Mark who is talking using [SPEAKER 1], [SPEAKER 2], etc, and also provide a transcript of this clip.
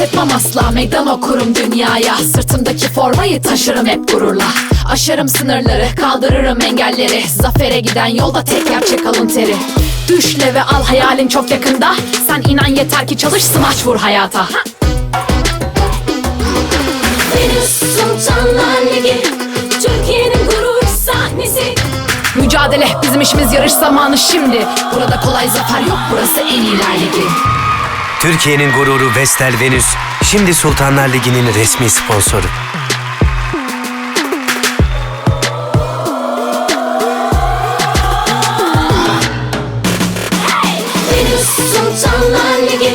[SPEAKER 1] Kaçmam asla. Meydan okurum dünyaya. Sırtımdaki formayı taşırım hep gururla. Aşarım sınırları kaldırırım engelleri. Zafere giden yolda tek gerçek alın teri. Düşle ve al hayalin çok yakında. Sen inan yeter ki çalış smaç vur hayata.
[SPEAKER 2] Venüs Sultanlar Ligi Türkiye'nin gurur sahnesi.
[SPEAKER 1] Mücadele bizim işimiz yarış zamanı şimdi. Burada kolay zafer yok burası en iyiler ligi
[SPEAKER 3] Türkiye'nin gururu Vestel Venüs, şimdi Sultanlar Ligi'nin resmi sponsoru.
[SPEAKER 2] Sultanlar Ligi